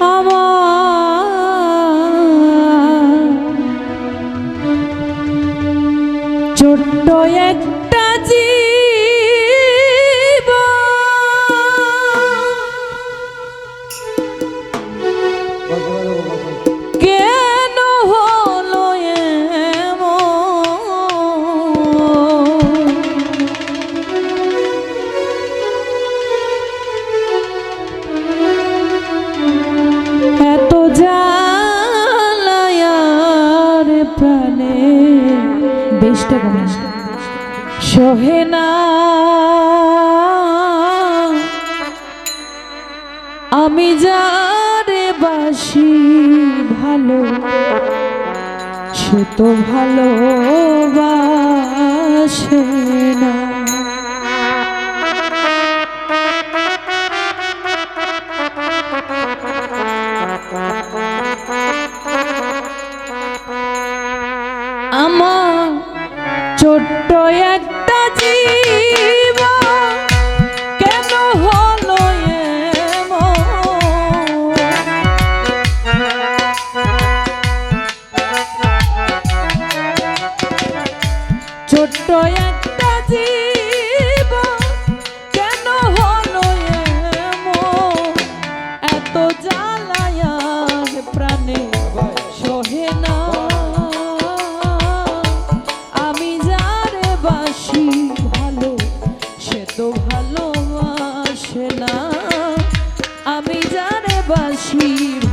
আমার ছোট্ট এক বেশটা আমি যারে বাসি ভালো সে তো ভালোবাসে না। Bye. she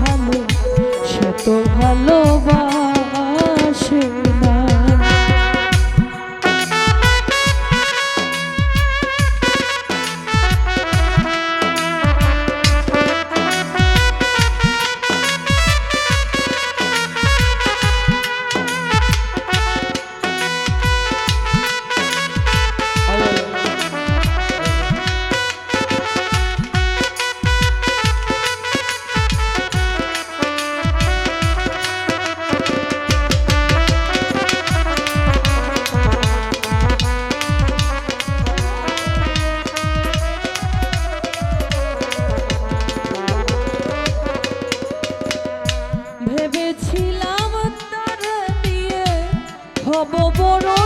হব বড়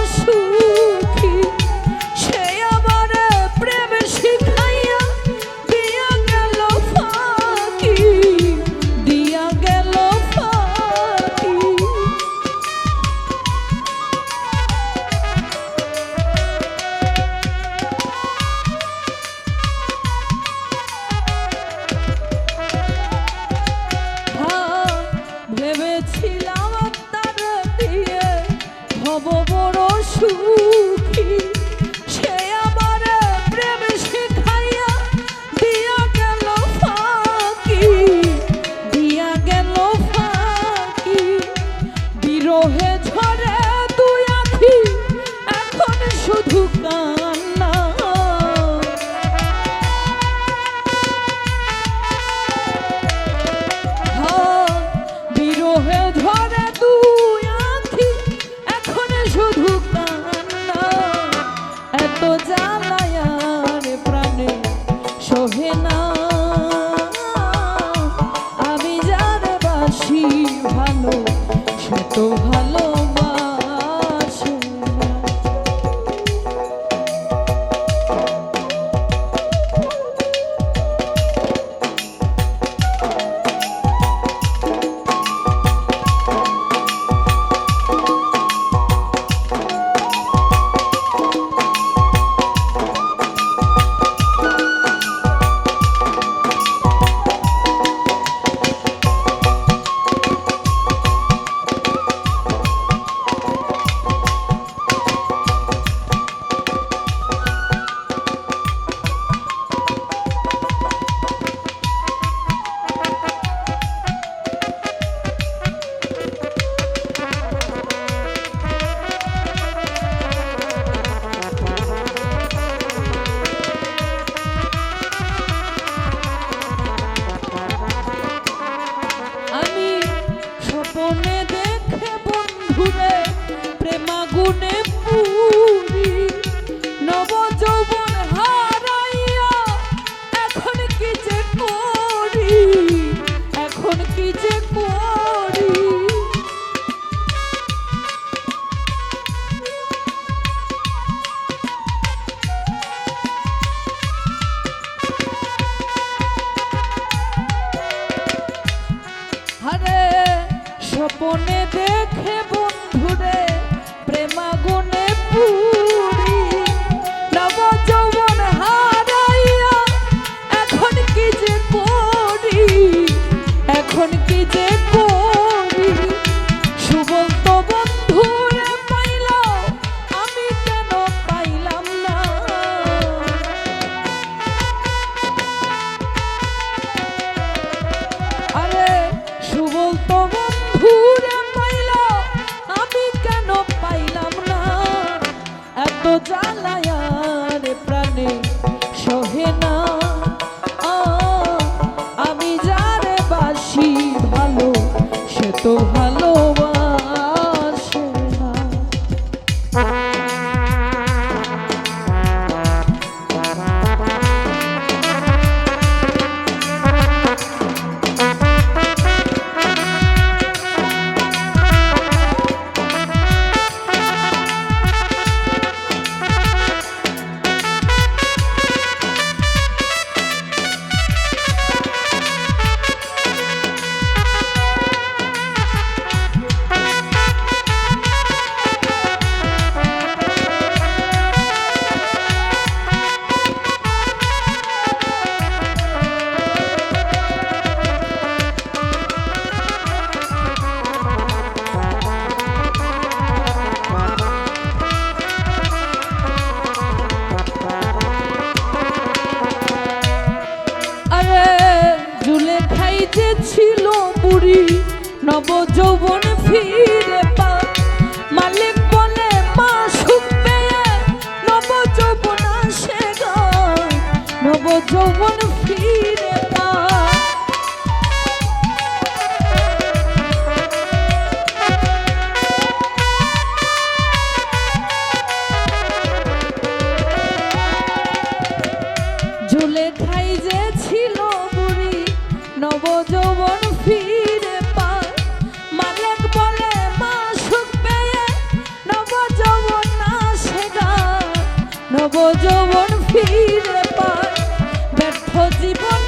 আপনে দেখ Lower. যে ছিল বুড়ি। নব যৌবন ফিরে পা মালিক মা, সুখ পেয়ে নব যৌবন আসে যৌবন ফিরে যৌবন ফিরে পায়। মালিক বলে, মা, সুখ পেয়ে না সেগা নব যৌবন ফিরে পায়। ব্যর্থ জীবন